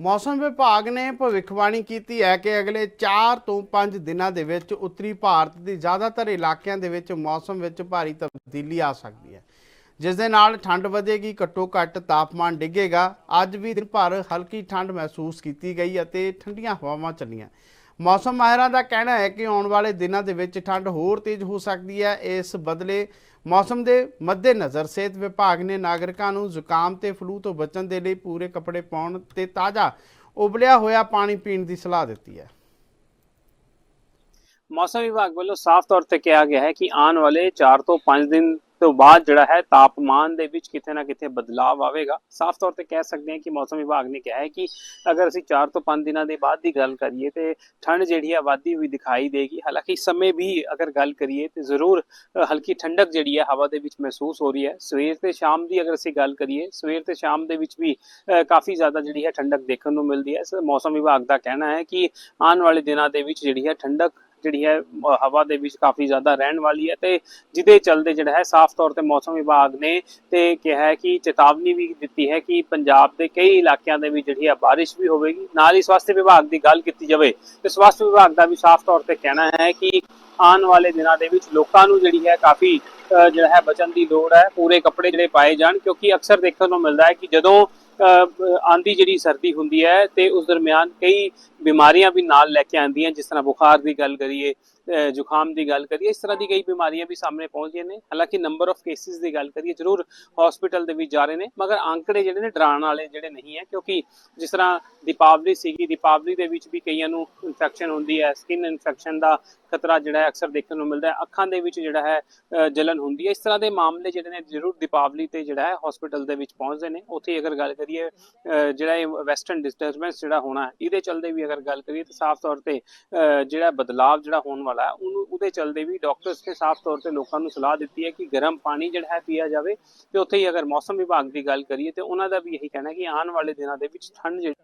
ਮੌਸਮ ਵਿਭਾਗ ਨੇ ਭਵਿੱਖਬਾਣੀ ਕੀਤੀ ਹੈ ਕਿ ਅਗਲੇ 4 ਤੋਂ 5 ਦਿਨਾਂ ਦੇ ਵਿੱਚ ਉੱਤਰੀ ਭਾਰਤ ਦੇ ਜ਼ਿਆਦਾਤਰ ਇਲਾਕਿਆਂ ਦੇ ਵਿੱਚ ਮੌਸਮ ਵਿੱਚ ਭਾਰੀ ਤਬਦੀਲੀ ਆ ਸਕਦੀ ਹੈ। ਜਿਸ ਦੇ ਨਾਲ ਠੰਡ ਵਧੇਗੀ, ਘੱਟੋ ਘੱਟ ਤਾਪਮਾਨ ਡਿੱਗੇਗਾ। ਅੱਜ ਵੀ ਦਿਨ ਭਰ ਹਲਕੀ ਠੰਡ ਮਹਿਸੂਸ ਕੀਤੀ ਗਈ ਅਤੇ ਠੰਡੀਆਂ ਹਵਾਵਾਂ ਚੱਲੀਆਂ। ਮੌਸਮ ਮਾਹਿਰਾਂ ਦਾ ਕਹਿਣਾ ਹੈ ਕਿ ਆਉਣ ਵਾਲੇ ਦਿਨਾਂ ਦੇ ਵਿੱਚ ਠੰਡ ਹੋਰ ਤੇਜ਼ ਹੋ ਸਕਦੀ ਹੈ। ਇਸ ਬਦਲੇ ਮੌਸਮ ਦੇ ਮੱਦੇਨਜ਼ਰ ਸਿਹਤ ਵਿਭਾਗ ਨੇ ਨਾਗਰਿਕਾਂ ਨੂੰ ਜ਼ੁਕਾਮ ਤੇ ਫਲੂ ਤੋਂ ਬਚਣ ਦੇ ਲਈ ਪੂਰੇ ਕੱਪੜੇ ਪਾਉਣ ਤੇ ਤਾਜ਼ਾ ਉਬਲਿਆ ਹੋਇਆ ਪਾਣੀ ਪੀਣ ਦੀ ਸਲਾਹ ਦਿੱਤੀ ਹੈ। ਮੌਸਮ ਵਿਭਾਗ ਵੱਲੋਂ ਸਾਫ਼ ਤੌਰ ਤੇ ਕਿਹਾ ਗਿਆ ਹੈ ਕਿ ਆਉਣ ਵਾਲੇ 4 ਤੋਂ 5 ਦਿਨ ਤੋਂ ਬਾਅਦ ਜਿਹੜਾ ਹੈ ਤਾਪਮਾਨ ਦੇ ਵਿੱਚ ਕਿਤੇ ਨਾ ਕਿਤੇ ਬਦਲਾਅ ਆਵੇਗਾ। ਸਾਫ਼ ਤੌਰ ਤੇ ਕਹਿ ਸਕਦੇ ਹਾਂ ਕਿ ਮੌਸਮ ਵਿਭਾਗ ਨੇ ਕਿਹਾ ਹੈ ਕਿ ਅਗਰ ਅਸੀਂ 4 ਤੋਂ 5 ਦਿਨਾਂ ਦੇ ਬਾਅਦ ਦੀ ਗੱਲ ਕਰੀਏ ਤੇ ਠੰਡ ਜਿਹੜੀ ਹੈ ਵਾਧੀ ਹੋਈ ਦਿਖਾਈ ਦੇਗੀ। ਹਾਲਾਂਕਿ ਸਮੇਂ ਵੀ ਅਗਰ ਗੱਲ ਕਰੀਏ ਤੇ ਜ਼ਰੂਰ ਹਲਕੀ ਠੰਡਕ ਜਿਹੜੀ ਹੈ ਹਵਾ ਦੇ ਵਿੱਚ ਮਹਿਸੂਸ ਹੋ ਰਹੀ ਹੈ। ਸਵੇਰ ਤੇ ਸ਼ਾਮ ਦੀ ਅਗਰ ਅਸੀਂ ਗੱਲ ਕਰੀਏ, ਸਵੇਰ ਤੇ ਸ਼ਾਮ ਦੇ ਵਿੱਚ ਵੀ ਕਾਫੀ ਜ਼ਿਆਦਾ ਜਿਹੜੀ ਹੈ ਠੰਡਕ ਦੇਖਣ ਨੂੰ ਮਿਲਦੀ ਹੈ। ਇਸ ਮੌਸਮ ਵਿਭਾਗ ਦਾ ਕਹਿਣਾ ਹੈ ਕਿ ਆਉਣ ਵਾਲੇ ਦਿਨਾਂ ਦੇ ਵਿੱਚ ਜਿਹੜੀ ਹੈ ਠੰਡਕ ਜਿਹੜੀ ਹੈ ਹਵਾ ਦੇ ਵਿੱਚ ਕਾਫੀ ਜ਼ਿਆਦਾ ਰਹਿਣ ਵਾਲੀ ਹੈ ਤੇ ਜਿਹਦੇ ਚਲਦੇ ਜਿਹੜਾ ਹੈ, ਸਾਫ਼ ਤੌਰ ਤੇ ਮੌਸਮ ਵਿਭਾਗ ਨੇ ਤੇ ਕਿਹਾ ਹੈ ਕਿ ਚੇਤਾਵਨੀ ਵੀ ਦਿੱਤੀ ਹੈ ਕਿ ਪੰਜਾਬ ਦੇ ਕਈ ਇਲਾਕਿਆਂ ਦੇ ਵਿੱਚ ਜਿਹੜੀ ਹੈ ਬਾਰਿਸ਼ ਵੀ ਹੋਵੇਗੀ। ਨਾਲ ਹੀ ਸਵਾਸਥ ਵਿਭਾਗ ਦੀ ਗੱਲ ਕੀਤੀ ਜਾਵੇ ਤੇ ਸਵਾਸਥ ਵਿਭਾਗ ਦਾ ਵੀ ਸਾਫ਼ ਤੌਰ ਤੇ ਕਹਿਣਾ ਹੈ ਕਿ ਆਉਣ ਵਾਲੇ ਦਿਨਾਂ ਦੇ ਵਿੱਚ ਲੋਕਾਂ ਨੂੰ ਜਿਹੜੀ ਹੈ ਕਾਫੀ ਜਿਹੜਾ ਹੈ ਬਚਣ ਦੀ ਲੋੜ ਹੈ ਪੂਰੇ ਕੱਪੜੇ ਜਿਹੜੇ ਪਾਏ ਜਾਣ ਕਿਉਂਕਿ ਅਕਸਰ ਦੇਖਣ ਨੂੰ ਮਿਲਦਾ ਹੈ ਕਿ ਜਦੋਂ ਆਂਦੀ ਜਿਹੜੀ ਸਰਦੀ ਹੁੰਦੀ ਹੈ ਤੇ ਉਸ ਦਰਮਿਆਨ ਕਈ ਬਿਮਾਰੀਆਂ ਵੀ ਨਾਲ ਲੈ ਕੇ ਆਉਂਦੀਆਂ ਜਿਸ ਤਰ੍ਹਾਂ ਬੁਖਾਰ ਦੀ ਗੱਲ ਕਰੀਏ ਜ਼ੁਕਾਮ ਦੀ ਗੱਲ ਕਰੀਏ ਇਸ ਤਰ੍ਹਾਂ ਦੀ ਕਈ ਬਿਮਾਰੀਆਂ ਵੀ ਸਾਹਮਣੇ ਪਹੁੰਚਦੀਆਂ ਨੇ। ਹਾਲਾਂਕਿ ਨੰਬਰ ਆਫ ਕੇਸਿਸ ਦੀ ਗੱਲ ਕਰੀਏ ਜ਼ਰੂਰ ਹਸਪੀਟਲ ਦੇ ਵਿੱਚ ਜਾ ਰਹੇ ਨੇ ਮਗਰ ਅੰਕੜੇ ਜਿਹੜੇ ਨੇ ਡਰਾਉਣ ਵਾਲੇ ਜਿਹੜੇ ਨਹੀਂ ਹੈ ਕਿਉਂਕਿ ਜਿਸ ਤਰ੍ਹਾਂ ਦੀਪਾਵਲੀ ਸੀਗੀ ਦੀਪਾਵਲੀ ਦੇ ਵਿੱਚ ਵੀ ਕਈਆਂ ਨੂੰ ਇਨਫੈਕਸ਼ਨ ਹੁੰਦੀ ਹੈ ਸਕਿਨ ਇਨਫੈਕਸ਼ਨ ਦਾ ਖਤਰਾ ਜਿਹੜਾ ਹੈ ਅਕਸਰ ਦੇਖਣ ਨੂੰ ਮਿਲਦਾ ਹੈ। ਅੱਖਾਂ ਦੇ ਵਿੱਚ ਜਿਹੜਾ ਹੈ ਅ, ਜਲਨ ਹੁੰਦੀ ਹੈ। ਇਸ ਤਰ੍ਹਾਂ ਦੇ ਮਾਮਲੇ ਜਿਹੜੇ ਨੇ ਜ਼ਰੂਰ ਦੀਪਾਵਲੀ ਤੇ ਜਿਹੜਾ ਹੈ ਹਸਪੀਟਲ ਦੇ ਵਿੱਚ ਪਹੁੰਚਦੇ ਨੇ। ਉੱਥੇ ਅਗਰ ਗੱਲ ਕਰੀਏ ਜਿਹੜਾ ਇਹ ਵੈਸਟਰਨ ਡਿਸਟਰਬੈਂਸ ਜਿਹੜਾ ਹੋਣਾ, ਇਹਦੇ ਚਲਦੇ ਵੀ ਅਗਰ ਗੱਲ ਕਰੀਏ ਤਾਂ ਸਾਫ਼ ਤੌਰ ਤੇ ਜਿਹੜਾ ਬਦਲਾਵ ਜਿਹੜਾ ਹੋਣ ਵਾਲਾ ਹੈ, ਉਹਨੂੰ, ਉਹਦੇ ਚਲਦੇ ਵੀ ਡਾਕਟਰਸ ਨੇ ਸਾਫ਼ ਤੌਰ ਤੇ ਲੋਕਾਂ ਨੂੰ ਸਲਾਹ ਦਿੱਤੀ ਹੈ ਕਿ ਗਰਮ ਪਾਣੀ ਜਿਹੜਾ ਹੈ ਪੀਆ ਜਾਵੇ। ਤੇ ਉੱਥੇ ਹੀ ਅਗਰ ਮੌਸਮ ਵਿਭਾਗ ਦੀ ਗੱਲ ਕਰੀਏ ਤੇ ਉਹਨਾਂ ਦਾ ਵੀ ਇਹੀ ਕਹਿਣਾ ਕਿ ਆਉਣ ਵਾਲੇ ਦਿਨਾਂ ਦੇ ਵਿੱਚ ਠੰਡ ਜਿਹੜੀ